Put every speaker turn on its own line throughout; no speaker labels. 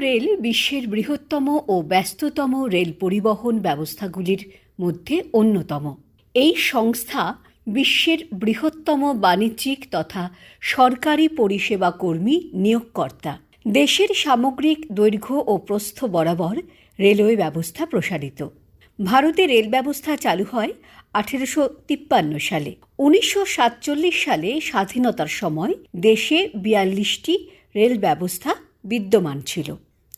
Rail বিশ্বের বৃহত্তম ও ব্যস্ততম রেল পরিবহন ব্যবস্থাগুলির মধ্যে অন্যতম। এই সংস্থা বিশ্বের বৃহত্তম বাণিজ্যিক তথা সরকারি পরিষেবা কর্মী নিয়োগকর্তা। দেশের সামগ্রিক দৈর্ঘ্য ও প্রস্থ বরাবর রেলওয়ে ব্যবস্থা প্রসারিত। ভারতে রেল ব্যবস্থা চালু হয় আঠেরোশো তিপ্পান্ন সালে। উনিশশো সাতচল্লিশ সালে স্বাধীনতার সময় দেশে বিয়াল্লিশটি রেল ব্যবস্থা বিদ্যমান ছিল।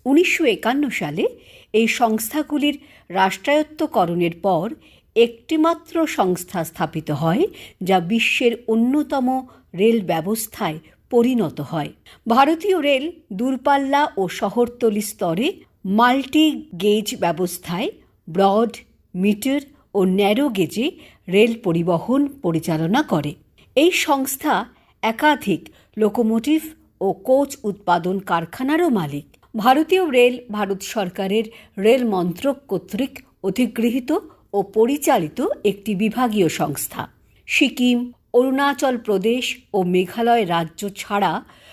উনিশশো একান্ন সালে এই সংস্থাগুলির রাষ্ট্রায়ত্তকরণের পর একটিমাত্র সংস্থা স্থাপিত হয়, যা বিশ্বের অন্যতম রেল ব্যবস্থায় পরিণত হয়। ভারতীয় রেল দূরপাল্লা ও শহরতলি স্তরে মাল্টি গেজ ব্যবস্থায় ব্রড, মিটার ও ন্যারো গেজে রেল পরিবহন পরিচালনা করে। এই সংস্থা একাধিক লোকোমোটিভ ও কোচ উৎপাদন কারখানারও মালিক। ভারতীয় রেল ভারত সরকারের রেল মন্ত্রক কর্তৃক অধিগৃহীত ও পরিচালিত একটি বিভাগীয় সংস্থা। সিকিম, অরুণাচল প্রদেশ ও মেঘালয় রাজ্য ছাড়া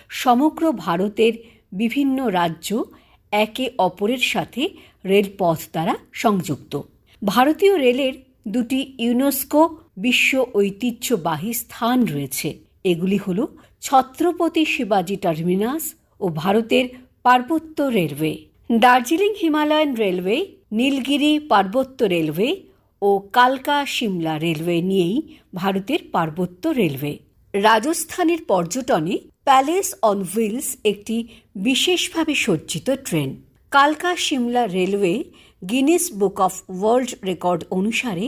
সমগ্র ভারতের বিভিন্ন রাজ্য একে অপরের সাথে রেলপথ দ্বারা সংযুক্ত। ভারতীয় রেলের দুটি ইউনেস্কো বিশ্ব ঐতিহ্যবাহী স্থান রয়েছে। এগুলি হল ছত্রপতি শিবাজি টার্মিনাস ও ভারতের পার্বত্য railway, Darjeeling Himalayan railway, Nilgiri পার্বত্য রেলওয়ে ও কালকা সিমলা রেলওয়ে নিয়েই ভারতের পার্বত্য রেলওয়ে। রাজস্থানের পর্যটনে প্যালেস অন হুইলস একটি বিশেষভাবে সজ্জিত ট্রেন। কালকা Shimla railway Guinness book of world record অনুসারে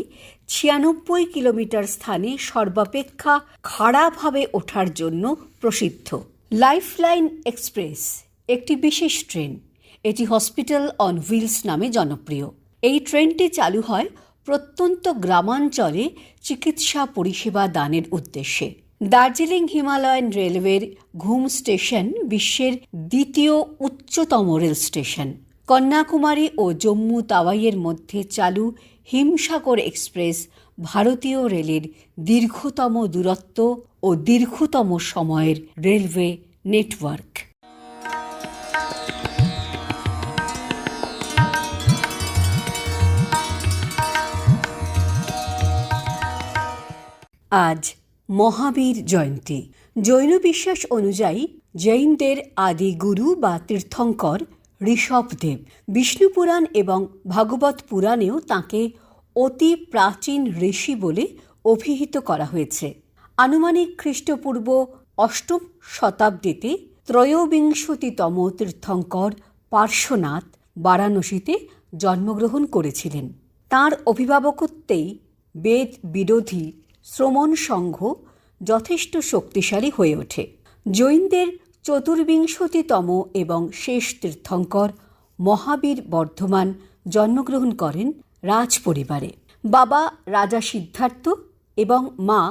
ছিয়ানব্বই কিলোমিটার স্থানে সর্বাপেক্ষা খাড়াভাবে ওঠার জন্য প্রসিদ্ধ। লাইফলাইন এক্সপ্রেস একটি বিশেষ ট্রেন। এটি হসপিটাল অন হুইলস নামে জনপ্রিয়। এই ট্রেনটি চালু হয় প্রত্যন্ত গ্রামাঞ্চলে চিকিৎসা পরিষেবা দানের উদ্দেশ্যে। দার্জিলিং হিমালয়ান রেলওয়ের ঘুম স্টেশন বিশ্বের দ্বিতীয় উচ্চতম রেল স্টেশন। কন্যাকুমারী ও জম্মু তাওয়াইয়ের মধ্যে চালু হিমসাগর এক্সপ্রেস ভারতীয় রেলের দীর্ঘতম দূরত্ব ও দীর্ঘতম সময়ের রেলওয়ে নেটওয়ার্ক। আজ মহাবীর জয়ন্তী। জৈন বিশ্বাস অনুযায়ী জৈনদের আদি গুরু বা তীর্থঙ্কর ঋষভদেব বিষ্ণু পুরাণ এবং ভাগবত পুরাণেও তাঁকে অতি প্রাচীন ঋষি বলে অভিহিত করা হয়েছে। আনুমানিক খ্রিস্টপূর্ব অষ্টম শতাব্দীতে ত্রয়োবিংশতিতম তীর্থঙ্কর পার্শ্বনাথ বারাণসীতে জন্মগ্রহণ করেছিলেন। তাঁর অভিভাবকত্বেই বেদ বিরোধী শ্রমণ সংঘ যথেষ্ট শক্তিশালী হয়ে ওঠে। জৈনদের চতুর্বিংশতিতম এবং শেষ তীর্থঙ্কর মহাবীর বর্ধমান জন্মগ্রহণ করেন রাজ পরিবারে বাবা রাজা সিদ্ধার্থ এবং মা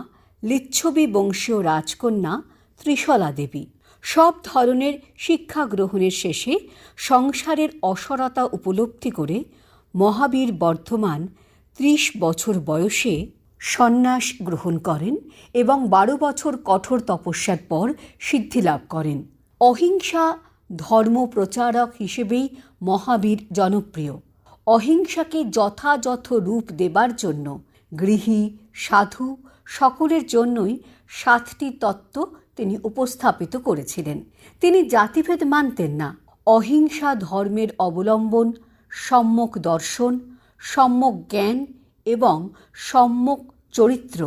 লিচ্ছবি বংশীয় রাজকন্যা ত্রিশলা দেবী। সব ধরনের শিক্ষা গ্রহণের শেষে সংসারের অসরতা উপলব্ধি করে মহাবীর বর্ধমান ত্রিশ বছর বয়সে সন্ন্যাস গ্রহণ করেন এবং বারো বছর কঠোর তপস্যার পর সিদ্ধি লাভ করেন। অহিংসা ধর্ম প্রচারক হিসেবেই মহাবীর জনপ্রিয়। অহিংসাকে যথাযথ রূপ দেবার জন্য গৃহী, সাধু সকলের জন্যই সাতটি তত্ত্ব তিনি উপস্থাপিত করেছিলেন। তিনি জাতিভেদ মানতেন না। অহিংসা ধর্মের অবলম্বন, সম্যক দর্শন, সম্যক জ্ঞান এবং সম্যক চরিত্র,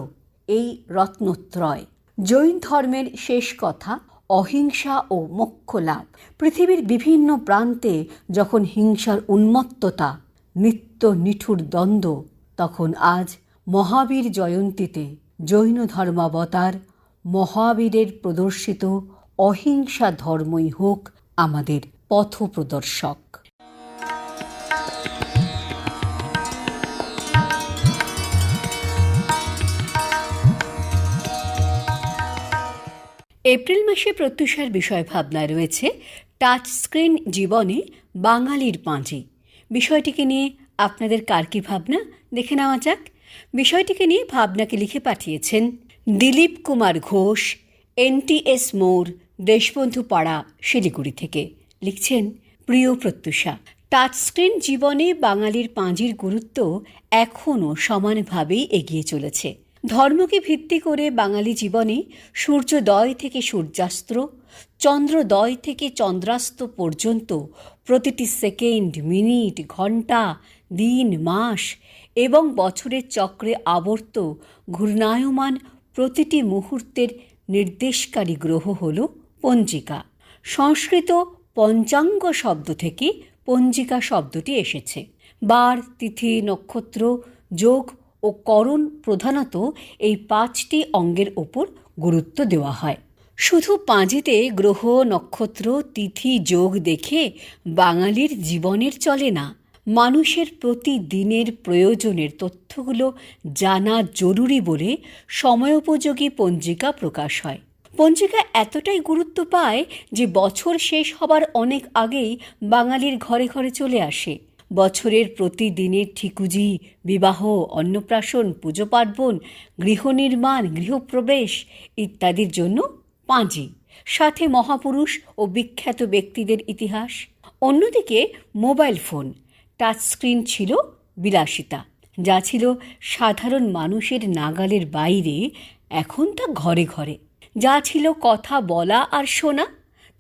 এই রত্নত্রয়। জৈন ধর্মের শেষ কথা, অহিংসা ও মোক্ষ লাভ পৃথিবীর বিভিন্ন প্রান্তে যখন হিংসার উন্মত্ততা, নিত্য নিঠুর দ্বন্দ্ব, তখন আজ মহাবীর জয়ন্তীতে জৈন ধর্মাবতার মহাবীরের প্রদর্শিত অহিংসা ধর্মই হোক আমাদের পথপ্রদর্শক। এপ্রিল মাসে প্রত্যুষার বিষয় ভাবনায় রয়েছে টাচ স্ক্রিন জীবনে বাঙালির পাঁজি বিষয়টিকে নিয়ে আপনাদের কার কি ভাবনা? দেখে নেওয়া যাক। বিষয়টিকে নিয়ে ভাবনাকে লিখে পাঠিয়েছেন দিলীপ কুমার ঘোষ, এনটিএস মোড় দেশবন্ধু পাড়া শিলিগুড়ি থেকে। লিখছেন, প্রিয় প্রত্যুষা টাচস্ক্রিন জীবনে বাঙালির পাঁজির গুরুত্ব এখনও সমানভাবেই এগিয়ে চলেছে। ধর্মকে ভিত্তি করে বাঙালি জীবনে সূর্যোদয় থেকে সূর্যাস্ত, চন্দ্রোদয় থেকে চন্দ্রাস্ত পর্যন্ত প্রতিটি সেকেন্ড, মিনিট, ঘণ্টা, দিন, মাস এবং বছরের চক্রে আবর্ত ঘূর্ণায়মান প্রতিটি মুহূর্তের নির্দেশকারী গ্রহ হল পঞ্জিকা। সংস্কৃত পঞ্চাঙ্গ শব্দ থেকে পঞ্জিকা শব্দটি এসেছে। বার, তিথি, নক্ষত্র, যোগ ও করণ প্রধানত এই পাঁচটি অঙ্গের ওপর গুরুত্ব দেওয়া হয়। শুধু পাঁজিতে গ্রহ, নক্ষত্র, তিথি, যোগ দেখে বাঙালির জীবনের চলে না, মানুষের প্রতিদিনের প্রয়োজনের তথ্যগুলো জানা জরুরি বলে সময়োপযোগী পঞ্জিকা প্রকাশ হয়। পঞ্জিকা এতটাই গুরুত্ব পায় যে বছর শেষ হবার অনেক আগেই বাঙালির ঘরে ঘরে চলে আসে। বছরের প্রতিদিনের ঠিকুজি, বিবাহ, অন্নপ্রাশন, পুজো পার্বণ গৃহনির্মাণ গৃহপ্রবেশ ইত্যাদির জন্য পাঁজি। সাথে মহাপুরুষ ও বিখ্যাত ব্যক্তিদের ইতিহাস। অন্যদিকে মোবাইল ফোন টাচস্ক্রিন ছিল বিলাসিতা, যা ছিল সাধারণ মানুষের নাগালের বাইরে, এখন তা ঘরে ঘরে। যা ছিল কথা বলা আর শোনা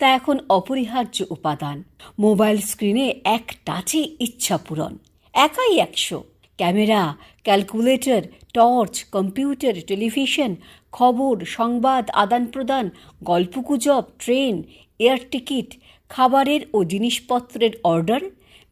তা এখন অপরিহার্য উপাদান। মোবাইল স্ক্রিনে এক টাচে ইচ্ছা পূরণ। একাই একশো। Camera, calculator, torch, computer, television, খবর, সংবাদ আদান প্রদান গল্পগুজব, ট্রেন, এয়ার টিকিট, খাবারের ও জিনিসপত্রের অর্ডার,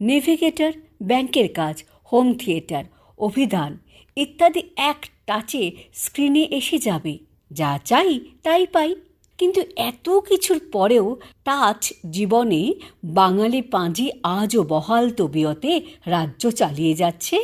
নেভিগেটর, ব্যাংকের কাজ, হোম থিয়েটার, অভিধান ইত্যাদি এক টাচে স্ক্রিনে এসে যাবে। যা চাই তাই পাই। কিন্তু এত কিছুর পরেও টাচ জীবনে বাঙালি পাঁজি আজও বহাল তবিয়তে রাজ্য চালিয়ে যাচ্ছে।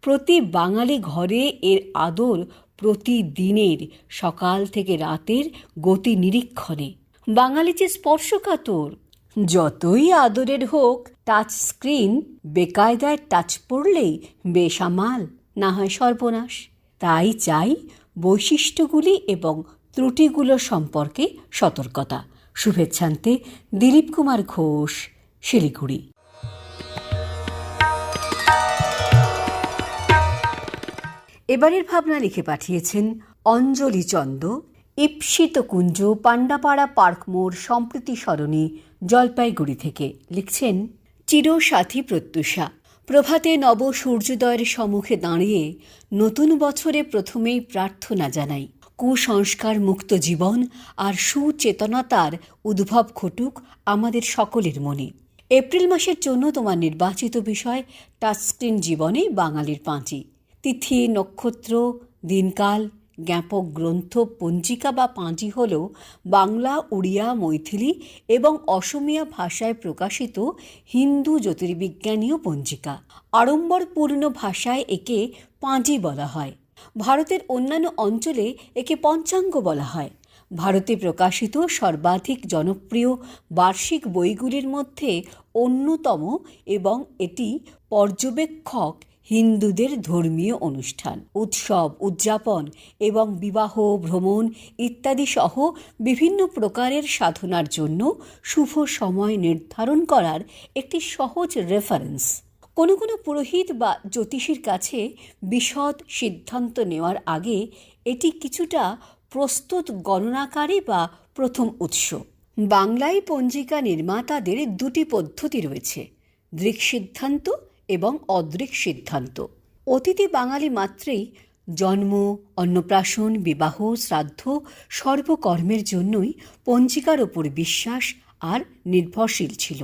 প্রতি বাঙালি ঘরে এর আদর প্রতিদিনের সকাল থেকে রাতের গতি নিরীক্ষণে। বাঙালি যে স্পর্শকাতর, যতই আদরের হোক, টাচ স্ক্রিন বেকায়দায় টাচ পড়লেই বেসামাল, না হয় সর্বনাশ। তাই চাই বৈশিষ্ট্যগুলি এবং ত্রুটিগুলো সম্পর্কে সতর্কতা। শুভেচ্ছান্তে দিলীপ কুমার ঘোষ, শিলিগুড়ি। এবারের ভাবনা লিখে পাঠিয়েছেন অঞ্জলি চন্দ ইপ্সিত কুঞ্জ, পাণ্ডাপাড়া পার্ক মোড়, সম্প্রীতি সরণি, জলপাইগুড়ি থেকে। লিখছেন, চিরসাথী প্রত্যুষা, প্রভাতে নব সূর্যোদয়ের সম্মুখে দাঁড়িয়ে নতুন বছরে প্রথমেই প্রার্থনা জানাই। কুসংস্কার মুক্ত জীবন আর সুচেতনতার উদ্ভব ঘটুক আমাদের সকলের মনে। এপ্রিল মাসের জন্য তোমার নির্বাচিত বিষয় টাচস্ক্রিন জীবনে বাঙালির পাঁচি। তিথি, নক্ষত্র, দিনকাল, জ্ঞাপক গ্রন্থ, পঞ্জিকা বা পাঁজি হল বাংলা, উড়িয়া, মৈথিলি এবং অসমিয়া ভাষায় প্রকাশিত হিন্দু জ্যোতির্বিজ্ঞানীয় পঞ্জিকা। আড়ম্বরপূর্ণ ভাষায় একে পাঁজি বলা হয়। ভারতের অন্যান্য অঞ্চলে একে পঞ্চাঙ্গ বলা হয়। ভারতে প্রকাশিত সর্বাধিক জনপ্রিয় বার্ষিক বইগুলির মধ্যে অন্যতম এবং এটি পর্যবেক্ষক হিন্দুদের ধর্মীয় অনুষ্ঠান, উৎসব, উদযাপন এবং বিবাহ, ভ্রমণ ইত্যাদি সহ বিভিন্ন প্রকারের সাধনার জন্য শুভ সময় নির্ধারণ করার একটি সহজ রেফারেন্স কোনো কোনো পুরোহিত বা জ্যোতিষীর কাছে বিশদ সিদ্ধান্ত নেওয়ার আগে এটি কিছুটা প্রস্তুত গণনাকারী বা প্রথম উৎস। বাংলায় পঞ্জিকা নির্মাতাদের দুটি পদ্ধতি রয়েছে, দৃক সিদ্ধান্ত এবং অদৃক সিদ্ধান্ত। অতীতে বাঙালি মাত্রেই জন্ম, অন্নপ্রাশন, বিবাহ, শ্রাদ্ধ সর্বকর্মের জন্যই পঞ্জিকার ওপর বিশ্বাস আর নির্ভরশীল ছিল।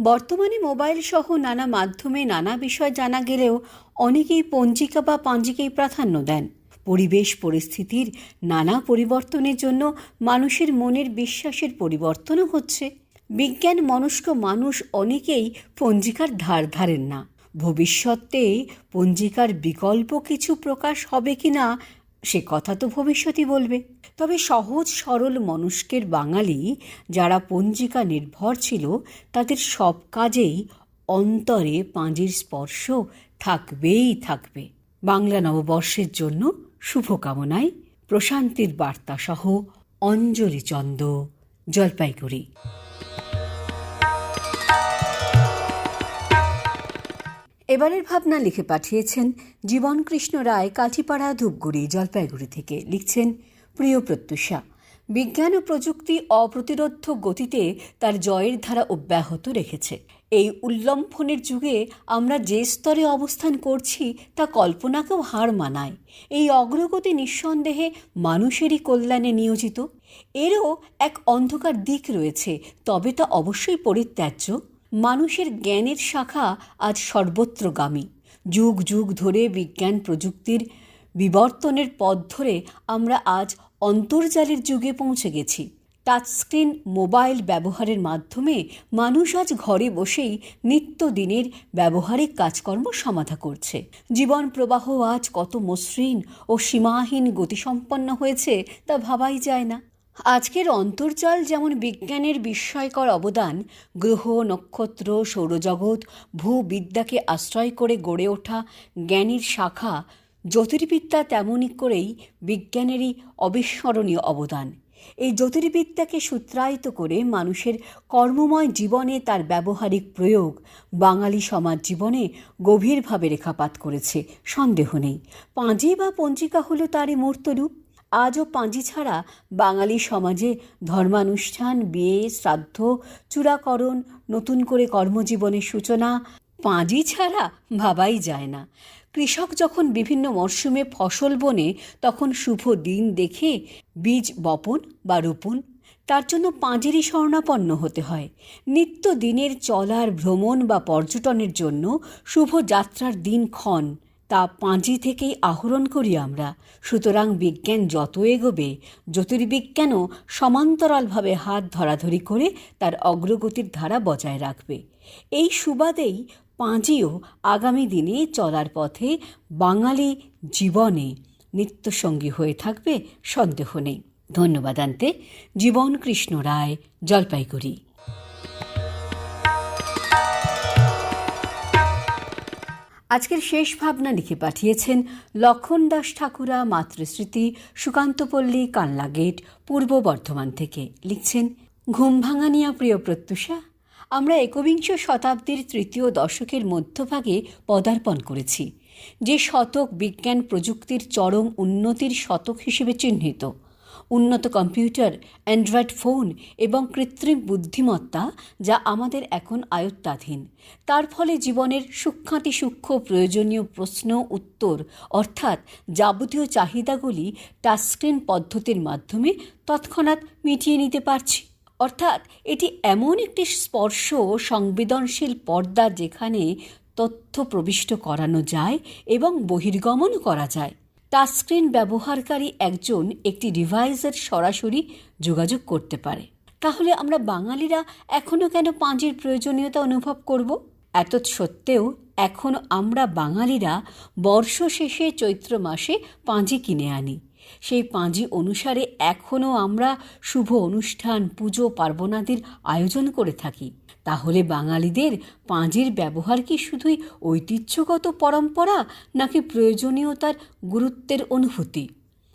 বর্তমানে মোবাইল সহ নানা মাধ্যমে নানা বিষয় জানা গেলেও অনেকেই পঞ্জিকা বা পাঞ্জিকেই প্রাধান্য দেন। পরিবেশ, পরিস্থিতির নানা পরিবর্তনের জন্য মানুষের মনের বিশ্বাসের পরিবর্তনও হচ্ছে। বিজ্ঞান মনস্ক মানুষ অনেকেই পঞ্জিকার ধার ধারেন না। ভবিষ্যতে পঞ্জিকার বিকল্প কিছু প্রকাশ হবে কি না সে কথা তো ভবিষ্যতই বলবে। তবে সহজ, সরল মনস্কের বাঙালি যারা পঞ্জিকা নির্ভর ছিল, তাদের সব কাজেই অন্তরে পাঁজির স্পর্শ থাকবেই থাকবে। বাংলা নববর্ষের জন্য শুভকামনায় প্রশান্তির বার্তা সহ অঞ্জলি চন্দ, জলপাইগুড়ি। এবারের ভাবনা লিখে পাঠিয়েছেন জীবনকৃষ্ণ রায়, কাঠিপাড়া, ধূপগুড়ি, জলপাইগুড়ি থেকে। লিখছেন প্রিয় প্রত্যুষা, বিজ্ঞান ও প্রযুক্তি অপ্রতিরোধ গতিতে তার জয়ের ধারা অব্যাহত রেখেছে। এই উল্লম্ফনের যুগে আমরা যে স্তরে অবস্থান করছি, তা কল্পনাকেও হার মানায়। এই অগ্রগতি নিঃসন্দেহে মানুষেরই কল্যাণে নিয়োজিত। এরও এক অন্ধকার দিক রয়েছে, তবে তা অবশ্যই পরিত্যাজ্য। মানুষের জ্ঞানের শাখা আজ সর্বত্রগামী। যুগ যুগ ধরে বিজ্ঞান প্রযুক্তির বিবর্তনের পথ ধরে আমরা আজ অন্তর্জালের যুগে পৌঁছে গেছি। টাচস্ক্রিন মোবাইল ব্যবহারের মাধ্যমে মানুষ আজ ঘরে বসেই নিত্যদিনের ব্যবহারিক কাজকর্ম সমাধা করছে। জীবন প্রবাহ আজ কত মসৃণ ও সীমাহীন গতিসম্পন্ন হয়েছে তা ভাবাই যায় না। আজকের অন্তর্জাল যেমন বিজ্ঞানের বিস্ময়কর অবদান, গ্রহ, নক্ষত্র, সৌরজগৎ, ভূবিদ্যাকে আশ্রয় করে গড়ে ওঠা জ্ঞানীর শাখা, জ্যোতির্বিদ্যা তেমনই করেই বিজ্ঞানেরই অবিস্মরণীয় অবদান। এই জ্যোতির্বিদ্যাকে সূত্রায়িত করে মানুষের কর্মময় জীবনে তার ব্যবহারিক প্রয়োগ বাঙালি সমাজ জীবনে গভীরভাবে রেখাপাত করেছে, সন্দেহ নেই। পাঁজি বা পঞ্জিকা হলো তারই মূর্তরূপ। আজও পাঁজি ছাড়া বাঙালি সমাজে ধর্মানুষ্ঠান, বিয়ে, শ্রাদ্ধ, চূড়াকরণ, নতুন করে কর্মজীবনের সূচনা পাঁজি ছাড়া ভাবাই যায় না। কৃষক যখন বিভিন্ন মরশুমে ফসল বনে, তখন শুভ দিন দেখে বীজ বপন বা রোপণ, তার জন্য পাঁজেরই স্বর্ণাপন্ন হতে হয়। নিত্য দিনের চলার ভ্রমণ বা পর্যটনের জন্য শুভ যাত্রার দিনক্ষণ তা পাঁজি থেকেই আহরণ করি আমরা। সুতরাং বিজ্ঞান যত এগোবে, জ্যোতির্বিজ্ঞানও সমান্তরালভাবে হাত ধরাধরি করে তার অগ্রগতির ধারা বজায় রাখবে। এই সুবাদেই পাঁজিও আগামী দিনে চলার পথে বাঙালি জীবনে নিত্যসঙ্গী হয়ে থাকবে, সন্দেহ নেই। ধন্যবাদ আনতে। জীবন কৃষ্ণ রায়, জলপাইগুড়ি। আজকের শেষ ভাবনা লিখে পাঠিয়েছেন লক্ষণ দাস ঠাকুরা মাতৃস্মৃতি সুকান্তপল্লী কানলা গেট, পূর্ব বর্ধমান থেকে। লিখছেন, ঘুম ভাঙানিয়া প্রিয় প্রত্যুষা, আমরা একবিংশ শতাব্দীর তৃতীয় দশকের মধ্যভাগে পদার্পণ করেছি। যে শতক বিজ্ঞান প্রযুক্তির চরম উন্নতির শতক হিসেবে চিহ্নিত উন্নত কম্পিউটার, অ্যান্ড্রয়েড ফোন এবং কৃত্রিম বুদ্ধিমত্তা যা আমাদের এখন আয়ত্তাধীন। তার ফলে জীবনের সূক্ষ্মাতি সূক্ষ্ম প্রয়োজনীয় প্রশ্ন, উত্তর অর্থাৎ যাবতীয় চাহিদাগুলি টাচস্ক্রিন পদ্ধতির মাধ্যমে তৎক্ষণাৎ মিটিয়ে নিতে পারছি। অর্থাৎ এটি এমন একটি স্পর্শ সংবেদনশীল পর্দা যেখানে তথ্য প্রবিষ্ট করানো যায় এবং বহির্গমনও করা যায়। টাচস্ক্রিন ব্যবহারকারী একজন একটি ডিভাইসের সরাসরি যোগাযোগ করতে পারে। তাহলে আমরা বাঙালিরা এখনও কেন পাঁজির প্রয়োজনীয়তা অনুভব করব? এত সত্ত্বেও এখন আমরা বাঙালিরা বর্ষ শেষে চৈত্র মাসে পাঁজি কিনে আনি। সেই পাঁজি অনুসারে এখনও আমরা শুভ অনুষ্ঠান, পুজো, পার্বণাদির আয়োজন করে থাকি। তাহলে বাঙালিদের পাঁজির ব্যবহার কি শুধুই ঐতিহ্যগত পরম্পরা, নাকি প্রয়োজনীয়তার গুরুত্বের অনুভূতি?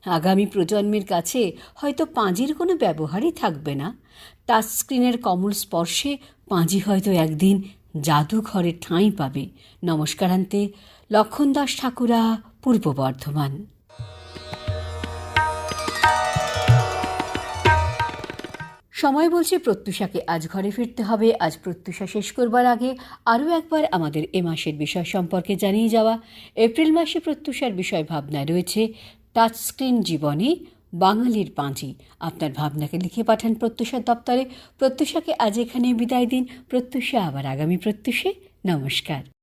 আগামী প্রজন্মের কাছে হয়তো পাঁজির কোনো ব্যবহারই থাকবে না। টাচস্ক্রিনের কমল স্পর্শে পাঁজি হয়তো একদিন জাদুঘরে ঠাঁই পাবে। নমস্কারান্তে লক্ষণ দাস ঠাকুরা, পূর্ব বর্ধমান। সময় বলছে প্রত্যুষাকে আজ ঘরে ফিরতে হবে। আজ প্রত্যুষা শেষ করবার আগে আরও একবার আমাদের এ মাসের বিষয় সম্পর্কে জানিয়ে যাওয়া। এপ্রিল মাসে প্রত্যুষার বিষয় ভাবনায় রয়েছে, টাচস্ক্রিন জীবনে, বাঙালির পাঁজি আপনার ভাবনাকে লিখে পাঠান প্রত্যুষার দপ্তরে। প্রত্যুষাকে আজ এখানে বিদায় দিন। প্রত্যুষা আবার আগামী প্রত্যুষে। নমস্কার।